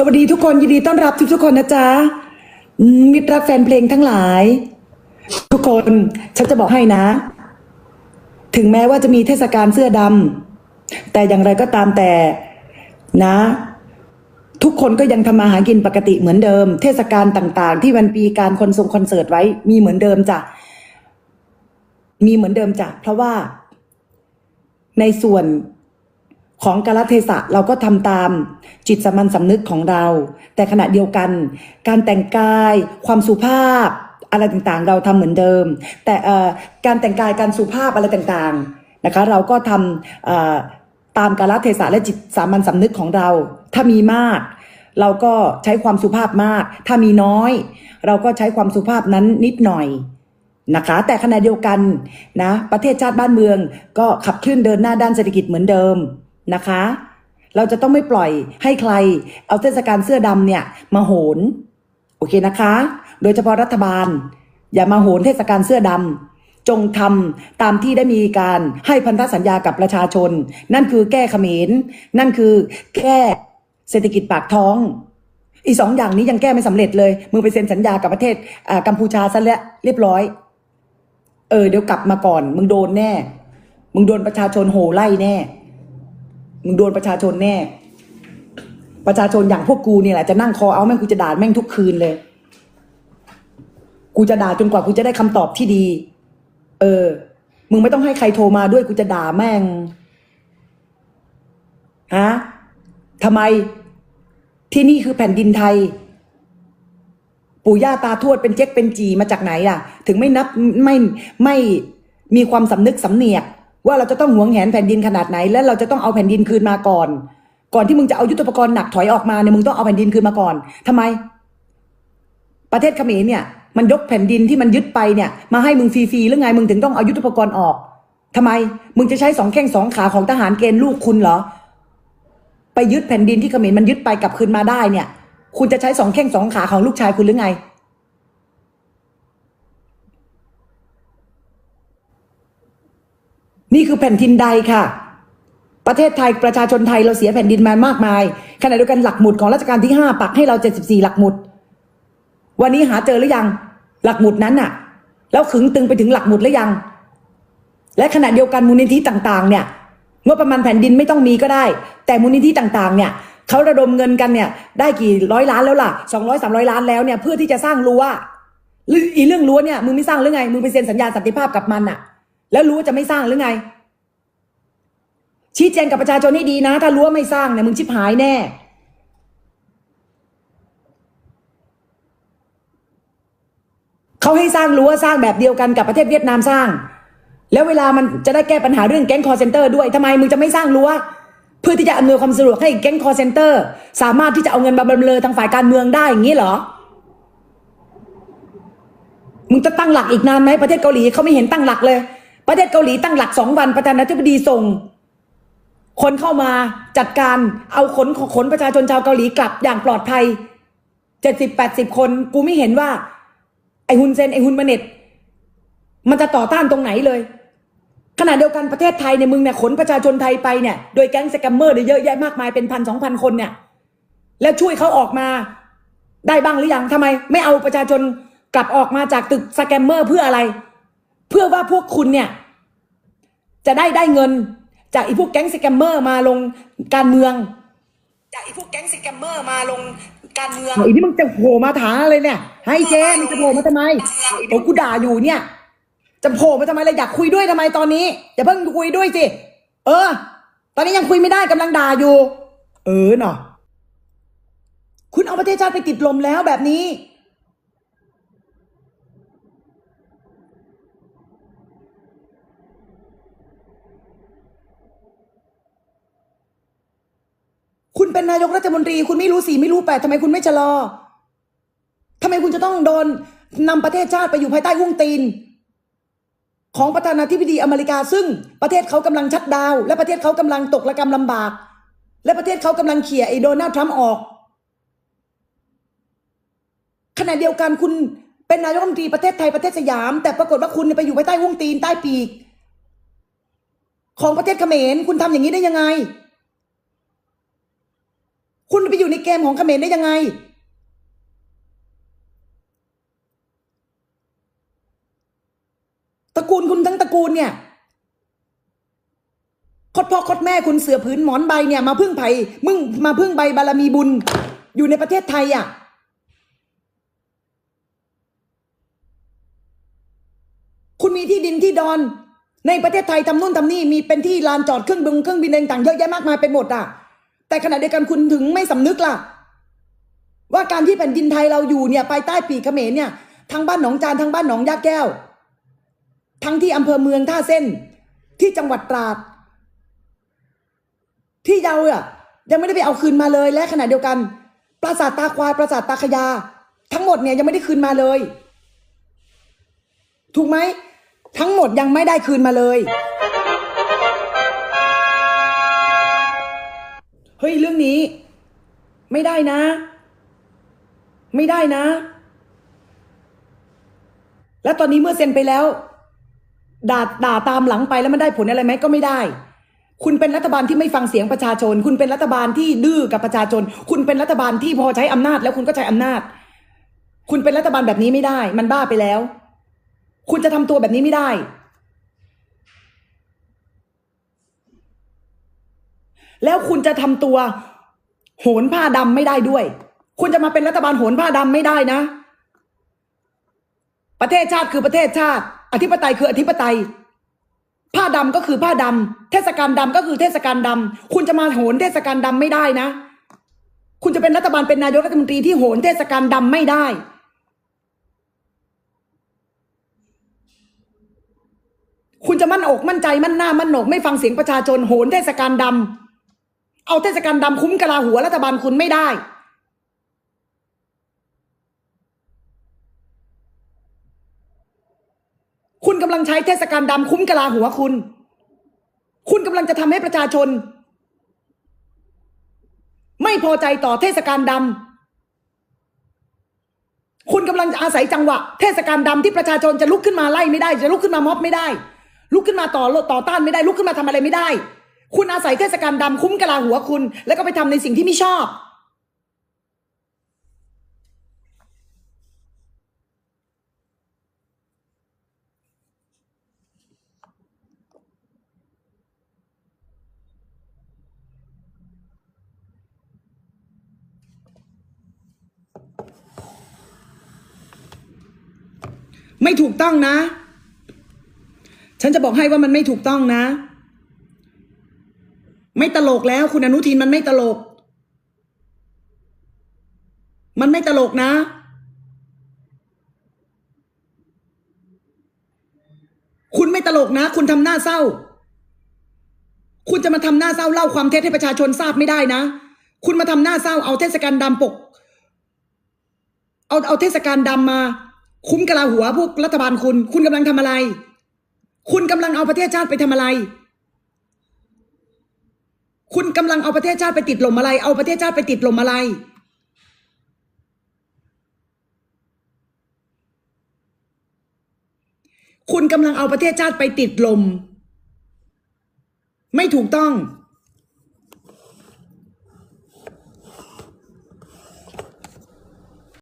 สวัสดีทุกคนยินดีต้อนรับทุกทุกคนนะจ๊ะมิตรรักแฟนเพลงทั้งหลาย ทุกคนฉันจะบอกให้นะ ถึงแม้ว่าจะมีเทศกาลเสื้อดำแต่อย่างไรก็ตามแต่นะ ทุกคนก็ยังทำมาหากินปกติเหมือนเดิม เทศกาลต่าง ๆ ที่มันปีการคอนทรงคอนเสิร์ตไว้ มีเหมือนเดิมจ้ะมีเหมือนเดิมจ้ะเพราะว่าในส่วน ของกาลเทศะเราก็ทำตามจิตสามัญสำนึกของเรา แต่ขณะเดียวกัน การแต่งกาย ความสุภาพ อะไรต่างๆ เราทำเหมือนเดิม แต่การแต่งกายการสุภาพอะไรต่างๆนะคะ เราก็ทำตามกาลเทศะและจิตสามัญสำนึกของเรา ถ้ามีมาก เราก็ใช้ความสุภาพมาก ถ้ามีน้อย เราก็ใช้ความสุภาพนั้นนิดหน่อยนะคะแต่ขณะเดียวกันนะประเทศชาติบ้านเมืองก็ขับเคลื่อนเดินหน้าด้านเศรษฐกิจเหมือนเดิม นะคะ เราจะต้องไม่ปล่อยให้ใคร เอาเทศกาลเสื้อดำเนี่ย มาโหน โอเคนะคะ โดยเฉพาะรัฐบาล อย่ามาโหนเทศกาลเสื้อดำจงทำตามที่ได้มีการให้พันธสัญญากับประชาชน นั่นคือแก้เขมร นั่นคือแก้เศรษฐกิจปากท้อง อีสองอย่างนี้ยังแก้ไม่สำเร็จเลยมึงไปเซ็นสัญญากับประเทศกัมพูชาซะแล้วเรียบร้อยเออเดี๋ยวกลับมาก่อน มึงโดนแน่ มึงโดนประชาชนโห่ไล่แน่ มึงโดนประชาชนแน่ ประชาชนอย่างพวกกูเนี่ยแหละจะนั่งคอเอาแม่งกูจะด่าแม่งทุกคืนเลย กูจะด่าจนกว่ากูจะได้คำตอบที่ดี เออ มึงไม่ต้องให้ใครโทรมาด้วยกูจะด่าแม่งฮะทำไมที่นี่คือแผ่นดินไทย ปู่ย่าตาทวดเป็นเจ๊กเป็นจีมาจากไหนล่ะ ถึงไม่นับไม่ไม่มีความสำนึกสำเนียก ว่าเราจะต้องหวงแหนแผ่นดินขนาดไหน และเราจะต้องเอาแผ่นดินคืนมาก่อน ก่อนที่มึงจะเอายุทธปกรณ์หนักถอยออกมาเนี่ยมึงต้องเอาแผ่นดินคืนมาก่อนทำไม ประเทศเขมรเนี่ย มันยกแผ่นดินที่มันยึดไปเนี่ย มาให้มึงฟรีๆหรือไงมึงถึงต้องเอายุทธปกรณ์ออกทำไม มึงจะใช้สองแข้งสองขาของทหารเกณฑ์ลูกคุณเหรอไปยึดแผ่นดินที่เขมรมันยึดไปกลับคืนมาได้เนี่ย คุณจะใช้สองแข้งสองขาของลูกชายคุณหรือไง นี่คือแผ่นดินใดค่ะ ประเทศไทยประชาชนไทยเราเสียแผ่นดินมามากมายขณะเดียวกันหลักหมุดของรัชกาลที่ห้าปักให้เราเจ็ดสิบสี่หลักหมุด วันนี้หาเจอหรือยัง หลักหมุดนั้นน่ะ แล้วขึงตึงไปถึงหลักหมุดหรือยัง และขณะเดียวกันมูลนิธิต่าง ๆ เนี่ยงบประมาณแผ่นดินไม่ต้องมีก็ได้ แต่มูลนิธิต่างๆ เนี่ยเขาระดมเงินกันเนี่ยได้กี่ร้อยล้านแล้วล่ะสองร้อยสามร้อยล้านแล้วเนี่ยเพื่อที่จะสร้างรั้วหรืออีเรื่องรั้วเนี่ยมึงไม่สร้างหรือไงมึงไปเซ็นสัญญาสันติภาพกับมันน่ะ แล้วรั้ว่าจะไม่สร้างหรือไง ชี้แจงกับประชาชนให้ดีนะ ถ้ารั้วไม่สร้างเนี่ยมึงชิบหายแน่ เขาให้สร้างรั้วสร้างแบบเดียวกันกับประเทศเวียดนามสร้าง แล้วเวลามันจะได้แก้ปัญหาเรื่องแก๊งคอร์เซนเตอร์ด้วยทำไมมึงจะไม่สร้างรั้วเพื่อที่จะอำนวยความสะดวกให้แก๊งคอร์เซนเตอร์ สามารถที่จะเอาเงินมาบำเรอทางฝ่ายการเมืองได้อย่างนี้เหรอมึงจะตั้งหลักอีกนานไหมประเทศเกาหลีเขาไม่เห็นตั้งหลักเลย ประเทศเกาหลีตั้งหลักสองวันประธานาธิบดีส่ง คนเข้ามาจัดการเอาขนขนประชาชนชาวเกาหลีกลับอย่างปลอดภัยเจ็ดสิบแปดสิบคน กูไม่เห็นว่า ไอฮุนเซนไอฮุนมาเน็ตมันจะต่อต้านตรงไหนเลยขณะเดียวกันประเทศไทยเนี่ยมึงเนี่ยขนประชาชนไทยไปเนี่ยโดยแก๊งสแกมเมอร์เนี่ยเยอะแยะมากมายเป็นพันสองพันคนเนี่ยแล้วช่วยเขาออกมาได้บ้างหรือยังทำไม ไม่เอาประชาชนกลับออกมาจากตึกสแกมเมอร์เพื่ออะไร เพื่อว่าพวกคุณเนี่ย จะได้ได้เงิน จากไอ้พวกแก๊งสแกมเมอร์มาลงการเมือง จากไอ้พวกแก๊งสแกมเมอร์มาลงการเมืองไอ้นี่มึงจะโผล่มาถามอะไรเนี่ย ให้เจ๊มึงจะโผล่มาทำไมโอ้กูด่าอยู่เนี่ย จะโผล่มาทำไมเลยอยากคุยด้วยทำไมตอนนี้อย่าเพิ่งคุยด้วยสิเออ ตอนนี้ยังคุยไม่ได้กำลังด่าอยู่ เออเนาะคุณเอาประเทศชาติไปติดลมแล้วแบบนี้ คุณเป็ นายกรัฐมนตรี คุณไม่รู้สี่ไม่รู้แปดทำไมคุณไม่ชะลอทำไมคุณจะต้องโดนนำประเทศชาติไปอยู่ภายใต้หุ้งตีน ของประธานาธิบดีอเมริกา ซึ่งประเทศเขากำลังชัดดาว และประเทศเขากำลังตกระกำลำบาก และประเทศเขากำลังเขี่ยไอ้โดนัลด์ทรัมป์ออก ขณะเดียวกันคุณเป็นนายกรัฐมนตรีประเทศไทยประเทศสยาม แต่ปรากฏว่าคุณไปอยู่ภายใต้หุ้งตีนใต้ปีก ของประเทศเขมรคุณทำอย่างนี้ได้ยังไง คุณไปอยู่ในเกมของเขมรได้ยังไง ตระกูลคุณทั้งตระกูลเนี่ยคดพ่อคดแม่คุณเสือผืนหมอนใบเนี่ย มาพึ่งไผ่มึงมาพึ่งใบบารมีบุญ อยู่ในประเทศไทยอะคุณมีที่ดินที่ดอน ในประเทศไทยทำนู่นทำนี่มีเป็นที่ลานจอดเครื่องบินเครื่องบินต่างๆเยอะแยะมากมายไปหมดอะ แต่ขณะเดียวกันคุณถึงไม่สำนึกล่ะ ว่าการที่แผ่นดินไทยเราอยู่เนี่ยภายใต้ปีกเขมรเนี่ยทั้งบ้านหนองจานทั้งบ้านหนองยาแก้ว ทั้งที่อำเภอเมืองท่าเส้น ที่จังหวัดตราด ที่เราอะยังไม่ได้ไปเอาคืนมาเลยและขณะเดียวกัน ปราสาทตาควายปราสาทตาขยา ทั้งหมดเนี่ยยังไม่ได้คืนมาเลย ถูกไหมทั้งหมดยังไม่ได้คืนมาเลย เฮ้ยเรื่องนี้ ไม่ได้นะ ไม่ได้นะ แล้วตอนนี้เมื่อเซ็นไปแล้วด่าด่าตามหลังไปแล้วมันได้ผลอะไรไหมก็ไม่ได้ คุณเป็นรัฐบาลที่ไม่ฟังเสียงประชาชน คุณเป็นรัฐบาลที่ดื้อกับประชาชน คุณเป็นรัฐบาลที่พอใช้อำนาจ แล้วคุณก็ใช้อำนาจ คุณเป็นรัฐบาลแบบนี้ไม่ได้ มันบ้าไปแล้ว คุณจะทำตัวแบบนี้ไม่ได้ แล้วคุณจะทำตัว โหนผ้าดำไม่ได้ด้วย คุณจะมาเป็นรัฐบาลโหนผ้าดำไม่ได้นะ ประเทศชาติคือประเทศชาติ อธิปไตยคืออธิปไตย ผ้าดำก็คือผ้าดำเทศกาลดำก็คือเทศกาลดำคุณจะมาโหนเทศกาลดำไม่ได้นะ คุณจะเป็นรัฐบาลเป็นนายกรัฐมนตรีที่โหนเทศกาลดำไม่ได้คุณจะมั่นอกมั่นใจมั่นหน้ามั่นโหนกไม่ฟังเสียงประชาชนโหนเทศกาลดำ เอาเทศกาลดำคุ้มกะลาหัวรัฐบาลคุณไม่ได้ คุณกำลังใช้เทศกาลดำคุ้มกะลาหัวคุณ คุณกำลังจะทำให้ประชาชน ไม่พอใจต่อเทศกาลดำคุณกำลังจะอาศัยจังหวะ เทศกาลดำที่ประชาชนจะลุกขึ้นมาไล่ไม่ได้ จะลุกขึ้นมาม็อบไม่ได้ ลุกขึ้นมาต่อต่อต้านไม่ได้ ลุกขึ้นมาทำอะไรไม่ได้ คุณอาศัยเทศกาลดำคุ้มกะลาหัวคุณ แล้วก็ไปทำในสิ่งที่ไม่ชอบ ไม่ถูกต้องนะ ฉันจะบอกให้ว่ามันไม่ถูกต้องนะ ไม่ตลกแล้ว คุณอนุทินมันไม่ตลก มันไม่ตลกนะ คุณไม่ตลกนะ คุณทำหน้าเศร้า คุณจะมาทำหน้าเศร้าเล่าความเท็จให้ประชาชนทราบไม่ได้นะ คุณมาทำหน้าเศร้าเอาเทศกาลดำปก เอาเอาเทศกาลดำมา คุ้มกระลาหัวพวกรัฐบาลคุณ คุณกำลังทำอะไร คุณกำลังเอาประเทศชาติไปทำอะไร คุณกำลังเอาประเทศชาติไปติดลมอะไร เอาประเทศชาติไปติดลมอะไร คุณกำลังเอาประเทศชาติไปติดลม ไม่ถูกต้อง